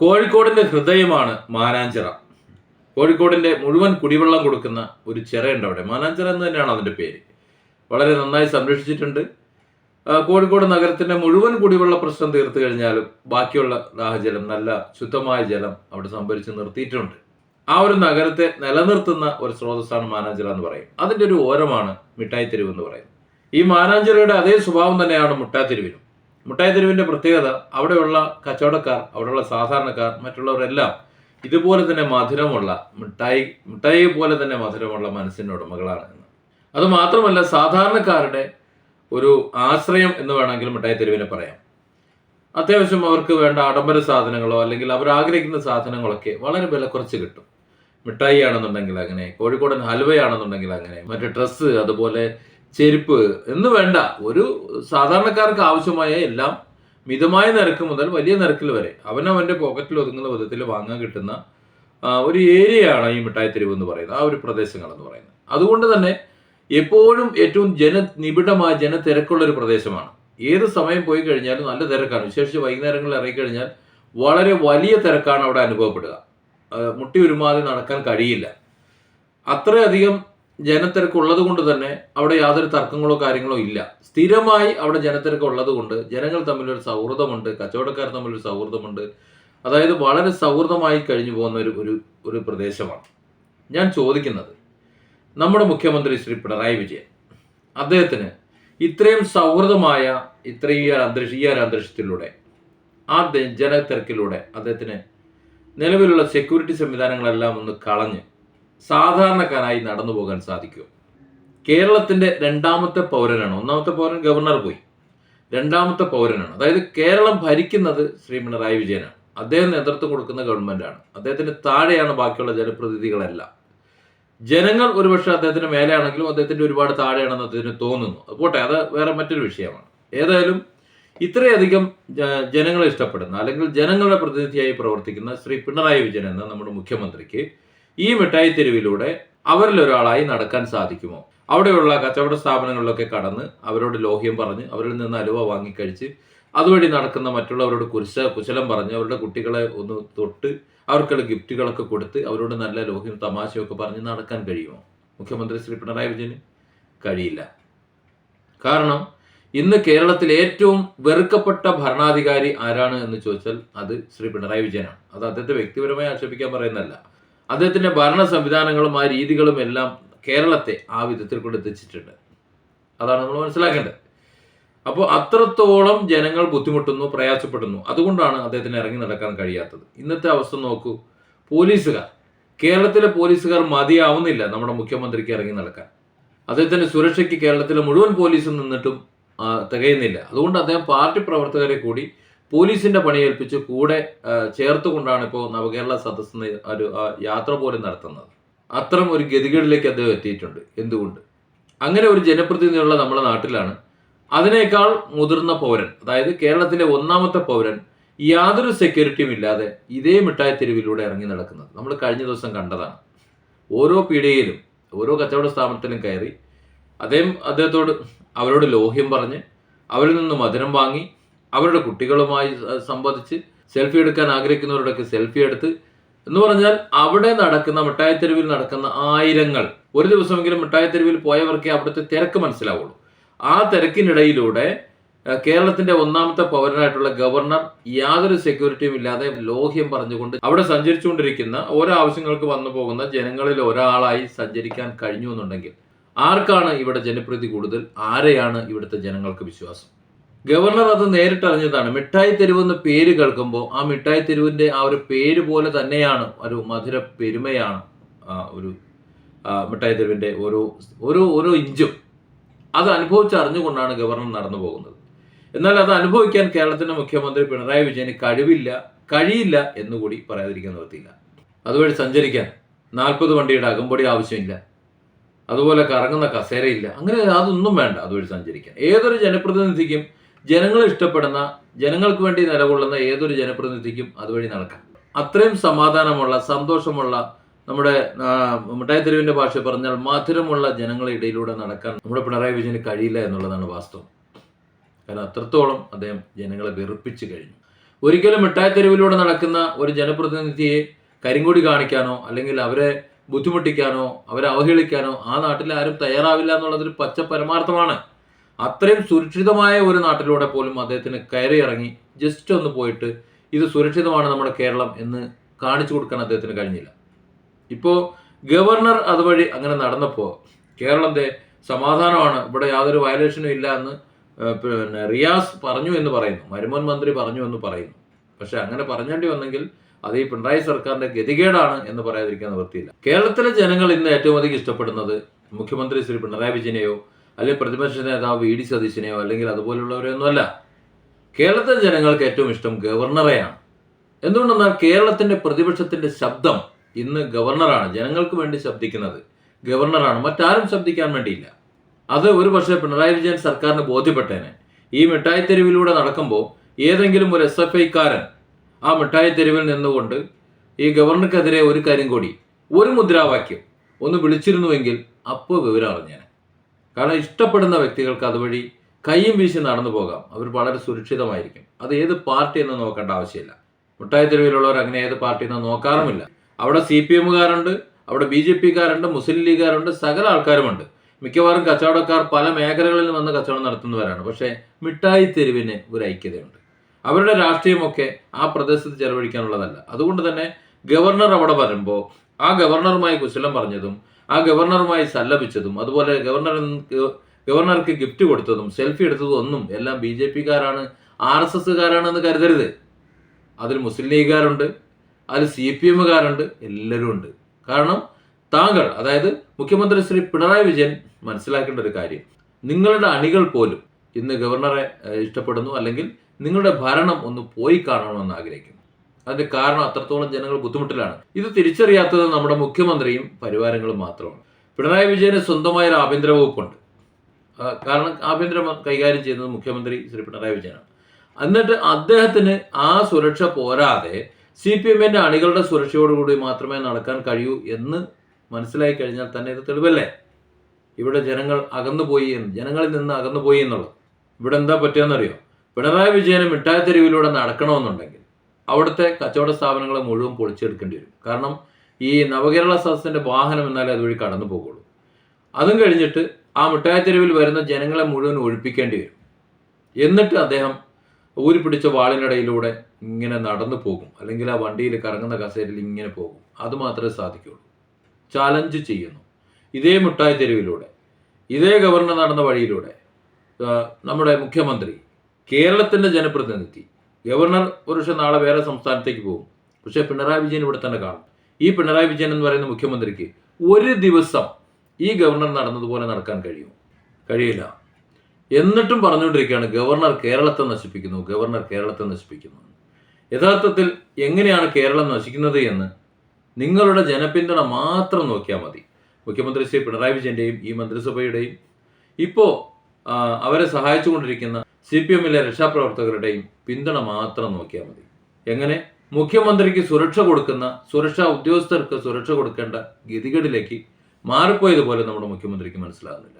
കോഴിക്കോടിന്റെ ഹൃദയമാണ് മാനാഞ്ചിറ. കോഴിക്കോടിന്റെ മുഴുവൻ കുടിവെള്ളം കൊടുക്കുന്ന ഒരു ചിറയുണ്ട് അവിടെ. മാനാഞ്ചിറ എന്ന് തന്നെയാണ് അതിന്റെ പേര്. വളരെ നന്നായി സംരക്ഷിച്ചിട്ടുണ്ട്. കോഴിക്കോട് നഗരത്തിന്റെ മുഴുവൻ കുടിവെള്ള പ്രശ്നം തീർത്തു കഴിഞ്ഞാലും ബാക്കിയുള്ള ദാഹജലം നല്ല ശുദ്ധമായ ജലം അവിടെ സംഭരിച്ച് നിർത്തിയിട്ടുണ്ട്. ആ ഒരു നഗരത്തെ നിലനിർത്തുന്ന ഒരു സ്രോതസ്സാണ് മാനാഞ്ചിറ എന്ന് പറയും. അതിന്റെ ഒരു ഓരമാണ് മിഠായി തെരുവ് എന്ന് പറയും ഈ മാനാഞ്ചിറയുടെ അതേ സ്വഭാവം തന്നെയാണ് മുട്ടാത്തെരുവിനും. മുട്ടായി തെരുവിന്റെ പ്രത്യേകത അവിടെയുള്ള കച്ചവടക്കാർ അവിടെയുള്ള സാധാരണക്കാർ മറ്റുള്ളവരെല്ലാം ഇതുപോലെ തന്നെ മധുരമുള്ള മിഠായി മിഠായി പോലെ തന്നെ മധുരമുള്ള മനസ്സിന്റെ ഉടമകളാണ് എന്ന്. അത് മാത്രമല്ല സാധാരണക്കാരുടെ ഒരു ആശ്രയം എന്ന് വേണമെങ്കിൽ മിഠായി തെരുവിനെ പറയാം. അത്യാവശ്യം അവർക്ക് വേണ്ട ആഡംബര സാധനങ്ങളോ അല്ലെങ്കിൽ അവർ ആഗ്രഹിക്കുന്ന സാധനങ്ങളൊക്കെ വളരെ വില കുറച്ച് കിട്ടും. മിഠായി ആണെന്നുണ്ടെങ്കിൽ അങ്ങനെ കോഴിക്കോടൻ ഹൽവയാണെന്നുണ്ടെങ്കിൽ അങ്ങനെ മറ്റേ ഡ്രസ്സ് അതുപോലെ ചെരുപ്പ് എന്ന് വേണ്ട. ഒരു സാധാരണക്കാർക്ക് ആവശ്യമായ എല്ലാം മിതമായ നിരക്ക് മുതൽ വലിയ നിരക്കിൽ വരെ അവനവന്റെ പോക്കറ്റിൽ ഒതുങ്ങുന്ന വിധത്തിൽ വാങ്ങാൻ കിട്ടുന്ന ഒരു ഏരിയയാണ് ഈ മിഠായി തെരുവ് എന്ന് പറയുന്നത്. ആ ഒരു പ്രദേശങ്ങൾ എന്ന് പറയുന്നത്. അതുകൊണ്ട് തന്നെ എപ്പോഴും ഏറ്റവും ജന ജനനിബിഡമായ ജനത്തിരക്കുള്ള ഒരു പ്രദേശമാണ്. ഏത് സമയം പോയി കഴിഞ്ഞാലും നല്ല തിരക്കാണ്. വിശേഷിച്ച് വൈകുന്നേരങ്ങളിൽ ഇറങ്ങിക്കഴിഞ്ഞാൽ വളരെ വലിയ തിരക്കാണ് അവിടെ അനുഭവപ്പെടുക. മുട്ടി ഉരുമാതെ നടക്കാൻ കഴിയില്ല. അത്രയധികം ജനത്തിരക്ക് ഉള്ളത് കൊണ്ട് തന്നെ അവിടെ യാതൊരു തർക്കങ്ങളോ കാര്യങ്ങളോ ഇല്ല. സ്ഥിരമായി അവിടെ ജനത്തിരക്ക് ഉള്ളത് കൊണ്ട് ജനങ്ങൾ തമ്മിലൊരു സൗഹൃദമുണ്ട് കച്ചവടക്കാർ തമ്മിലൊരു സൗഹൃദമുണ്ട്. അതായത് വളരെ സൗഹൃദമായി കഴിഞ്ഞു പോകുന്ന ഒരു ഒരു ഒരു പ്രദേശമാണ്. ഞാൻ ചോദിക്കുന്നത് നമ്മുടെ മുഖ്യമന്ത്രി ശ്രീ പിണറായി വിജയൻ അദ്ദേഹത്തിന് ഇത്രയും സൗഹൃദമായ ഇത്രയും അന്തരീക്ഷ ഈ ഒരു അന്തരീക്ഷത്തിലൂടെ ആ ജനത്തിരക്കിലൂടെ അദ്ദേഹത്തിന് നിലവിലുള്ള സെക്യൂരിറ്റി സംവിധാനങ്ങളെല്ലാം ഒന്ന് കളഞ്ഞ് സാധാരണക്കാരായി നടന്നു പോകാൻ സാധിക്കും. കേരളത്തിന്റെ രണ്ടാമത്തെ പൗരനാണ്. ഒന്നാമത്തെ പൗരൻ ഗവർണർ പോയി. രണ്ടാമത്തെ പൗരനാണ്. അതായത് കേരളം ഭരിക്കുന്നത് ശ്രീ പിണറായി വിജയനാണ്. അദ്ദേഹം നേതൃത്വം കൊടുക്കുന്ന ഗവൺമെന്റാണ്. അദ്ദേഹത്തിന് താഴെയാണ് ബാക്കിയുള്ള ജനപ്രതിനിധികളെല്ലാം. ജനങ്ങൾ ഒരുപക്ഷെ അദ്ദേഹത്തിന് മേലെയാണെങ്കിലും അദ്ദേഹത്തിന്റെ ഒരുപാട് താഴെയാണെന്ന് അദ്ദേഹത്തിന് തോന്നുന്നു. പോട്ടെ അത് വേറെ മറ്റൊരു വിഷയമാണ്. ഏതായാലും ഇത്രയധികം ജനങ്ങളെ ഇഷ്ടപ്പെടുന്ന അല്ലെങ്കിൽ ജനങ്ങളുടെ പ്രതിനിധിയായി പ്രവർത്തിക്കുന്ന ശ്രീ പിണറായി വിജയൻ എന്ന നമ്മുടെ മുഖ്യമന്ത്രിക്ക് ഈ മിഠായി തെരുവിലൂടെ അവരിൽ ഒരാളായി നടക്കാൻ സാധിക്കുമോ? അവിടെയുള്ള കച്ചവട സ്ഥാപനങ്ങളിലൊക്കെ കടന്ന് അവരോട് ലോഹ്യം പറഞ്ഞ് അവരിൽ നിന്ന് അലുവ വാങ്ങിക്കഴിച്ച് അതുവഴി നടക്കുന്ന മറ്റുള്ളവരോട് കുരിശ കുശലം പറഞ്ഞ് അവരുടെ കുട്ടികളെ ഒന്ന് തൊട്ട് അവർക്കുള്ള ഗിഫ്റ്റുകളൊക്കെ കൊടുത്ത് അവരോട് നല്ല ലോഹ്യം തമാശയൊക്കെ പറഞ്ഞ് നടക്കാൻ കഴിയുമോ? മുഖ്യമന്ത്രി ശ്രീ പിണറായി വിജയന് കഴിയില്ല. കാരണം ഇന്ന് കേരളത്തിൽ ഏറ്റവും വെറുക്കപ്പെട്ട ഭരണാധികാരി ആരാണ് എന്ന് ചോദിച്ചാൽ അത് ശ്രീ പിണറായി വിജയനാണ്. അത് അദ്ദേഹത്തെ വ്യക്തിപരമായി ആക്ഷേപിക്കാൻ പറയുന്നതല്ല. അദ്ദേഹത്തിന്റെ ഭരണ സംവിധാനങ്ങളും ആ രീതികളും എല്ലാം കേരളത്തെ ആ വിധത്തിൽ കൊണ്ട് എത്തിച്ചിട്ടുണ്ട്. അതാണ് നമ്മൾ മനസ്സിലാക്കേണ്ടത്. അപ്പോൾ അത്രത്തോളം ജനങ്ങൾ ബുദ്ധിമുട്ടുന്നു പ്രയാസപ്പെടുന്നു. അതുകൊണ്ടാണ് അദ്ദേഹത്തിന് ഇറങ്ങി നടക്കാൻ കഴിയാത്തത്. ഇന്നത്തെ അവസ്ഥ നോക്കൂ. പോലീസുകാർ. കേരളത്തിലെ പോലീസുകാർ മതിയാവുന്നില്ല നമ്മുടെ മുഖ്യമന്ത്രിക്ക് ഇറങ്ങി നടക്കാൻ. അദ്ദേഹത്തിന്റെ സുരക്ഷയ്ക്ക് കേരളത്തിലെ മുഴുവൻ പോലീസും നിന്നിട്ടും തികയുന്നില്ല. അതുകൊണ്ട് അദ്ദേഹം പാർട്ടി പ്രവർത്തകരെ കൂടി പോലീസിന്റെ പണി ഏൽപ്പിച്ച് കൂടെ ചേർത്തുകൊണ്ടാണ് ഇപ്പോൾ നവകേരള സദസ് ഒരു യാത്ര പോലും നടത്തുന്നത്. അത്തരം ഒരു ഗതികേടിലേക്ക് അദ്ദേഹം എത്തിയിട്ടുണ്ട്. എന്തുകൊണ്ട്? അങ്ങനെ ഒരു ജനപ്രതിനിധിയുള്ള നമ്മുടെ നാട്ടിലാണ് അതിനേക്കാൾ മുതിർന്ന പൗരൻ അതായത് കേരളത്തിലെ ഒന്നാമത്തെ പൗരൻ യാതൊരു സെക്യൂരിറ്റിയും ഇല്ലാതെ ഇതേ മിഠായി തെരുവിലൂടെ ഇറങ്ങി നടക്കുന്നത്. നമ്മൾ കഴിഞ്ഞ ദിവസം കണ്ടതാണ്. ഓരോ പീടികയിലും ഓരോ കച്ചവട സ്ഥാപനത്തിലും കയറി അദ്ദേഹം അദ്ദേഹത്തോട് അവരോട് ലോഹ്യം പറഞ്ഞ് അവരിൽ നിന്ന് മധുരം വാങ്ങി അവരുടെ കുട്ടികളുമായി സംബന്ധിച്ച് സെൽഫി എടുക്കാൻ ആഗ്രഹിക്കുന്നവരോടൊക്കെ സെൽഫി എടുത്ത് എന്ന് പറഞ്ഞാൽ അവിടെ നടക്കുന്ന മിഠായിത്തെരുവിൽ നടക്കുന്ന ആയിരങ്ങൾ. ഒരു ദിവസമെങ്കിലും മിഠായിത്തെരുവിൽ പോയവർക്കേ അവിടുത്തെ തിരക്ക് മനസ്സിലാവുള്ളൂ. ആ തിരക്കിനിടയിലൂടെ കേരളത്തിന്റെ ഒന്നാമത്തെ പൗരനായിട്ടുള്ള ഗവർണർ യാതൊരു സെക്യൂരിറ്റിയും ഇല്ലാതെ ലോഹ്യം പറഞ്ഞുകൊണ്ട് അവിടെ സഞ്ചരിച്ചുകൊണ്ടിരിക്കുന്ന ഓരോ ആവശ്യങ്ങൾക്ക് വന്നു പോകുന്ന ജനങ്ങളിൽ ഒരാളായി സഞ്ചരിക്കാൻ കഴിഞ്ഞു എന്നുണ്ടെങ്കിൽ ആർക്കാണ് ഇവിടെ ജനപ്രീതി കൂടുതൽ? ആരെയാണ് ഇവിടുത്തെ ജനങ്ങൾക്ക് വിശ്വാസം? ഗവർണർ അത് നേരിട്ട് നേരിട്ടറിഞ്ഞതാണ് മിഠായി തെരുവ് പേര് കേൾക്കുമ്പോൾ ആ മിഠായി തെരുവിന്റെ ആ ഒരു പേര് പോലെ തന്നെയാണ് ഒരു മധുര പെരുമയാണ് ഒരു മിഠായി തെരുവിന്റെ ഓരോ ഓരോ ഓരോ ഇഞ്ചും. അത് അനുഭവിച്ചറിഞ്ഞുകൊണ്ടാണ് ഗവർണർ നടന്നു പോകുന്നത്. എന്നാൽ അത് അനുഭവിക്കാൻ കേരളത്തിന്റെ മുഖ്യമന്ത്രി പിണറായി വിജയന് കഴിവില്ല കഴിയില്ല എന്നുകൂടി പറയാതിരിക്കാൻ നിർത്തിയില്ല അതുവഴി സഞ്ചരിക്കാൻ നാൽപ്പത് വണ്ടിയുടെ അകമ്പടി ആവശ്യമില്ല. അതുപോലെ കറങ്ങുന്ന കസേരയില്ല. അങ്ങനെ അതൊന്നും വേണ്ട അതുവഴി സഞ്ചരിക്കാൻ. ഏതൊരു ജനപ്രതിനിധിക്കും ജനങ്ങൾ ഇഷ്ടപ്പെടുന്ന ജനങ്ങൾക്ക് വേണ്ടി നിലകൊള്ളുന്ന ഏതൊരു ജനപ്രതിനിധിക്കും അതുവഴി നടക്കാം. അത്രയും സമാധാനമുള്ള സന്തോഷമുള്ള നമ്മുടെ മിഠായി തെരുവിന്റെ ഭാഷ പറഞ്ഞാൽ മധുരമുള്ള ജനങ്ങളുടെ ഇടയിലൂടെ നടക്കാൻ നമ്മുടെ പിണറായി വിജയന് കഴിയില്ല എന്നുള്ളതാണ് വാസ്തവം. കാരണം അത്രത്തോളം അദ്ദേഹം ജനങ്ങളെ വെറുപ്പിച്ചു കഴിഞ്ഞു. ഒരിക്കലും മിഠായി തെരുവിലൂടെ നടക്കുന്ന ഒരു ജനപ്രതിനിധിയെ കരിങ്കൊടി കാണിക്കാനോ അല്ലെങ്കിൽ അവരെ ബുദ്ധിമുട്ടിക്കാനോ അവരെ അവഹേളിക്കാനോ ആ നാട്ടിൽ ആരും തയ്യാറാവില്ല എന്നുള്ളതൊരു പച്ച പരമാർത്ഥമാണ്. അത്രയും സുരക്ഷിതമായ ഒരു നാട്ടിലൂടെ പോലും അദ്ദേഹത്തിന് കയറി ഇറങ്ങി ജസ്റ്റ് ഒന്ന് പോയിട്ട് ഇത് സുരക്ഷിതമാണ് നമ്മുടെ കേരളം എന്ന് കാണിച്ചു കൊടുക്കാൻ അദ്ദേഹത്തിന് കഴിഞ്ഞില്ല. ഇപ്പോൾ ഗവർണർ അതുവഴി അങ്ങനെ നടന്നപ്പോൾ കേരളത്തെ സമാധാനമാണ് ഇവിടെ യാതൊരു വയലേഷനും ഇല്ല എന്ന് പിന്നെ റിയാസ് പറഞ്ഞു എന്ന് പറയുന്നു മരുമോൻ മന്ത്രി പറഞ്ഞു എന്ന് പറയുന്നു. പക്ഷെ അങ്ങനെ പറഞ്ഞേണ്ടി വന്നെങ്കിൽ അത് ഈ പിണറായി സർക്കാരിന്റെ ഗതികേടാണ് എന്ന് പറയാതിരിക്കാൻ നിവൃത്തിയില്ല. കേരളത്തിലെ ജനങ്ങൾ ഇന്ന് ഏറ്റവും അധികം ഇഷ്ടപ്പെടുന്നത് മുഖ്യമന്ത്രി ശ്രീ പിണറായി വിജയനെയോ അല്ലെങ്കിൽ പ്രതിപക്ഷ നേതാവ് വി ഡി സതീശനെയോ അല്ലെങ്കിൽ അതുപോലുള്ളവരെയൊന്നുമല്ല കേരളത്തിലെ ജനങ്ങൾക്ക് ഏറ്റവും ഇഷ്ടം ഗവർണറെയാണ്. എന്തുകൊണ്ടെന്നാൽ കേരളത്തിന്റെ പ്രതിപക്ഷത്തിന്റെ ശബ്ദം ഇന്ന് ഗവർണറാണ്. ജനങ്ങൾക്ക് വേണ്ടി ശബ്ദിക്കുന്നത് ഗവർണറാണ്. മറ്റാരും ശബ്ദിക്കാൻ വേണ്ടിയില്ല. അത് ഒരു പക്ഷേ പിണറായി വിജയൻ സർക്കാരിന് ബോധ്യപ്പെട്ടേനെ. ഈ മിഠായി തെരുവിലൂടെ നടക്കുമ്പോൾ ഏതെങ്കിലും ഒരു എസ് എഫ് ഐക്കാരൻ ആ മിഠായി തെരുവിൽ നിന്നുകൊണ്ട് ഈ ഗവർണർക്കെതിരെ ഒരു കാര്യം കൂടി ഒരു മുദ്രാവാക്യം ഒന്ന് വിളിച്ചിരുന്നുവെങ്കിൽ അപ്പോൾ വിവരം അറിഞ്ഞേനെ. കാരണം ഇഷ്ടപ്പെടുന്ന വ്യക്തികൾക്ക് അതുവഴി കയ്യും വീശി നടന്നു പോകാം. അവർ വളരെ സുരക്ഷിതമായിരിക്കും. അത് ഏത് പാർട്ടി എന്ന് നോക്കേണ്ട ആവശ്യമില്ല. മുട്ടായി തെരുവിലുള്ളവർ അങ്ങനെ ഏത് പാർട്ടി എന്ന് നോക്കാറുമില്ല. അവിടെ സി പി എമ്മുകാരുണ്ട് അവിടെ ബി ജെ പിക്കാരുണ്ട് മുസ്ലിം ലീഗുകാരുണ്ട് സകല ആൾക്കാരുമുണ്ട്. മിക്കവാറും കച്ചവടക്കാർ പല മേഖലകളിൽ വന്ന് കച്ചവടം നടത്തുന്നവരാണ്. പക്ഷേ മിഠായി തെരുവിന് ഒരു ഐക്യതയുണ്ട്. അവരുടെ രാഷ്ട്രീയമൊക്കെ ആ പ്രദേശത്ത് ചെലവഴിക്കാനുള്ളതല്ല. അതുകൊണ്ട് തന്നെ ഗവർണർ അവിടെ വരുമ്പോൾ ആ ഗവർണറുമായി കുശലം പറഞ്ഞതും ആ ഗവർണറുമായി സല്ലപിച്ചതും അതുപോലെ ഗവർണർ ഗവർണർക്ക് ഗിഫ്റ്റ് കൊടുത്തതും സെൽഫി എടുത്തതും ഒന്നും എല്ലാം ബി ജെ പിക്കാരാണ് ആർ എസ് എസ്സുകാരാണെന്ന് കരുതരുത്. അതിൽ മുസ്ലിം ലീഗുകാരുണ്ട് അതിൽ സി പി എമ്മുകാരുണ്ട് എല്ലാവരും ഉണ്ട് കാരണം താങ്കൾ അതായത് മുഖ്യമന്ത്രി ശ്രീ പിണറായി വിജയൻ മനസ്സിലാക്കേണ്ട ഒരു കാര്യം. നിങ്ങളുടെ അണികൾ പോലും ഇന്ന് ഗവർണറെ ഇഷ്ടപ്പെടുന്നു അല്ലെങ്കിൽ നിങ്ങളുടെ ഭരണം ഒന്ന് പോയി കാണണമെന്ന് ആഗ്രഹിക്കുന്നു. അതിന്റെ കാരണം അത്രത്തോളം ജനങ്ങൾ ബുദ്ധിമുട്ടിലാണ്. ഇത് തിരിച്ചറിയാത്തത് നമ്മുടെ മുഖ്യമന്ത്രിയും പരിവാരങ്ങളും മാത്രമാണ്. പിണറായി വിജയന് സ്വന്തമായ ഒരു ആഭ്യന്തര വകുപ്പുണ്ട്. കാരണം ആഭ്യന്തരം കൈകാര്യം ചെയ്യുന്നത് മുഖ്യമന്ത്രി ശ്രീ പിണറായി വിജയനാണ്. എന്നിട്ട് അദ്ദേഹത്തിന് ആ സുരക്ഷ പോരാതെ സി പി എമ്മിന്റെ അണികളുടെ സുരക്ഷയോടുകൂടി മാത്രമേ നടക്കാൻ കഴിയൂ എന്ന് മനസ്സിലായി കഴിഞ്ഞാൽ തന്നെ ഇത് തെളിവല്ലേ? ഇവിടെ ജനങ്ങൾ അകന്നുപോയി എന്ന് ജനങ്ങളിൽ നിന്ന് അകന്നുപോയി എന്നുള്ളത്. ഇവിടെ എന്താ പറ്റുമെന്നറിയോ പിണറായി വിജയന് മിഠായി തെരുവിലൂടെ നടക്കണമെന്നുണ്ടെങ്കിൽ അവിടുത്തെ കച്ചവട സ്ഥാപനങ്ങളെ മുഴുവൻ പൊളിച്ചെടുക്കേണ്ടി വരും. കാരണം ഈ നവകേരള സദസ്സിന്റെ വാഹനം എന്നാലേ അതുവഴി കടന്നു പോകുള്ളൂ. അതും കഴിഞ്ഞിട്ട് ആ മിഠായി തെരുവിൽ വരുന്ന ജനങ്ങളെ മുഴുവൻ ഒഴിപ്പിക്കേണ്ടി വരും. എന്നിട്ട് അദ്ദേഹം ഊരി പിടിച്ച വാളിനിടയിലൂടെ ഇങ്ങനെ നടന്നു പോകും. അല്ലെങ്കിൽ ആ വണ്ടിയിൽ കറങ്ങുന്ന കസേരയിൽ ഇങ്ങനെ പോകും. അത് മാത്രമേ സാധിക്കുള്ളൂ ചാലഞ്ച് ചെയ്യുന്നു. ഇതേ മിഠായി തെരുവിലൂടെ ഇതേ ഗവർണർ നടന്ന വഴിയിലൂടെ നമ്മുടെ മുഖ്യമന്ത്രി കേരളത്തിന്റെ ജനപ്രതിനിധി ഗവർണർ ഒരു പക്ഷെ നാളെ വേറെ സംസ്ഥാനത്തേക്ക് പോകും. പക്ഷേ പിണറായി വിജയൻ ഇവിടെ തന്നെ കാണും. ഈ പിണറായി വിജയൻ എന്ന് പറയുന്ന മുഖ്യമന്ത്രിക്ക് ഒരു ദിവസം ഈ ഗവർണർ നടന്നതുപോലെ നടക്കാൻ കഴിയും കഴിയില്ല. എന്നിട്ടും പറഞ്ഞുകൊണ്ടിരിക്കുകയാണ് ഗവർണർ കേരളത്തെ നശിപ്പിക്കുന്നു ഗവർണർ കേരളത്തെ നശിപ്പിക്കുന്നു. യഥാർത്ഥത്തിൽ എങ്ങനെയാണ് കേരളം നശിക്കുന്നത് എന്ന് നിങ്ങളുടെ ജനപിന്തുണ മാത്രം നോക്കിയാൽ മതി. മുഖ്യമന്ത്രി ശ്രീ പിണറായി വിജയന്റെയും ഈ മന്ത്രിസഭയുടെയും. ഇപ്പോൾ അവരെ സഹായിച്ചുകൊണ്ടിരിക്കുന്ന സി പി എമ്മിലെ രക്ഷാപ്രവർത്തകരുടെയും പിന്തുണ മാത്രം നോക്കിയാൽ മതി. എങ്ങനെ? മുഖ്യമന്ത്രിക്ക് സുരക്ഷ കൊടുക്കുന്ന സുരക്ഷാ ഉദ്യോഗസ്ഥർക്ക് സുരക്ഷ കൊടുക്കേണ്ട ഗതികേടിലേക്ക് മാറിപ്പോയതുപോലെ നമ്മുടെ മുഖ്യമന്ത്രിക്ക് മനസ്സിലാകുന്നില്ല.